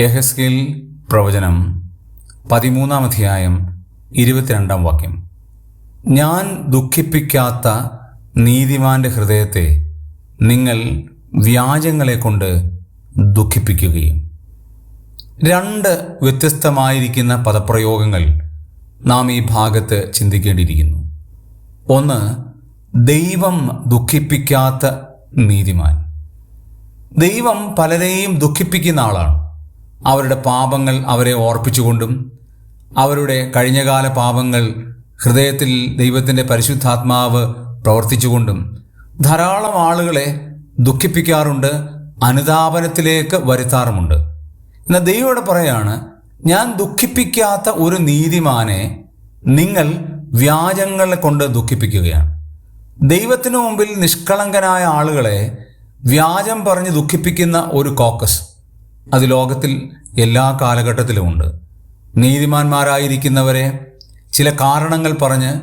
യഹസ്കേൽ പ്രവചനം പതിമൂന്നാം അധ്യായം ഇരുപത്തിരണ്ടാം വാക്യം. ഞാൻ ദുഃഖിപ്പിക്കാത്ത നീതിമാന്റെ ഹൃദയത്തെ നിങ്ങൾ വ്യാജങ്ങളെ കൊണ്ട് ദുഃഖിപ്പിക്കുകയും. രണ്ട് വ്യത്യസ്തമായിരിക്കുന്ന പദപ്രയോഗങ്ങൾ നാം ഈ ഭാഗത്ത് ചിന്തിക്കേണ്ടിയിരിക്കുന്നു. ഒന്ന് ദൈവം ദുഃഖിപ്പിക്കാത്ത നീതിമാൻ. ദൈവം പലരെയും ദുഃഖിപ്പിക്കുന്ന ആളാണ്. അവരുടെ പാപങ്ങൾ അവരെ ഓർപ്പിച്ചുകൊണ്ടും അവരുടെ കഴിഞ്ഞകാല പാപങ്ങൾ ഹൃദയത്തിൽ ദൈവത്തിന്റെ പരിശുദ്ധാത്മാവ് പ്രവർത്തിച്ചുകൊണ്ടും ധാരാളം ആളുകളെ ദുഃഖിപ്പിക്കാറുണ്ട് അനുതാപനത്തിലേക്ക് വരുത്താറുമുണ്ട്. എന്നാൽ ദൈവം ഇവിടെ പറയാണ് ഞാൻ ദുഃഖിപ്പിക്കാത്ത ഒരു നീതിമാനെ നിങ്ങൾ വ്യാജങ്ങളെ കൊണ്ട് ദുഃഖിപ്പിക്കുകയാണ്. ദൈവത്തിനു മുമ്പിൽ നിഷ്കളങ്കനായ ആളുകളെ വ്യാജം പറഞ്ഞ് ദുഃഖിപ്പിക്കുന്ന ഒരു കോക്കസ് അത് ലോകത്തിൽ എല്ലാ കാലഘട്ടത്തിലുമുണ്ട് നീതിമാന്മാരായിരിക്കുന്നവരെ ചില കാരണങ്ങൾ പറഞ്ഞ്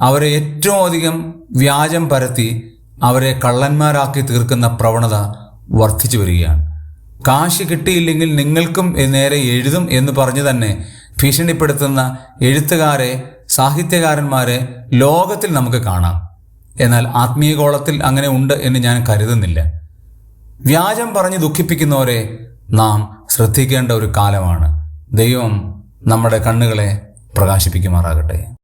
അവരെ ഏറ്റവും അധികം വ്യാജം പരത്തി അവരെ കള്ളന്മാരാക്കി തീർക്കുന്ന പ്രവണത വർദ്ധിച്ചു വരികയാണ്. കാശ് കിട്ടിയില്ലെങ്കിൽ നിങ്ങൾക്കും നേരെ എഴുതും എന്ന് പറഞ്ഞു തന്നെ ഭീഷണിപ്പെടുത്തുന്ന എഴുത്തുകാരെ സാഹിത്യകാരന്മാരെ ലോകത്തിൽ നമുക്ക് കാണാം. എന്നാൽ ആത്മീയഗോളത്തിൽ അങ്ങനെ ഉണ്ട് എന്ന് ഞാൻ കരുതുന്നില്ല. വ്യാജം പറഞ്ഞ് ദുഃഖിപ്പിക്കുന്നവരെ നാം ശ്രദ്ധിക്കേണ്ട ഒരു കാലമാണ്. ദൈവം നമ്മുടെ കണ്ണുകളെ പ്രകാശിപ്പിക്കുമാറാകട്ടെ.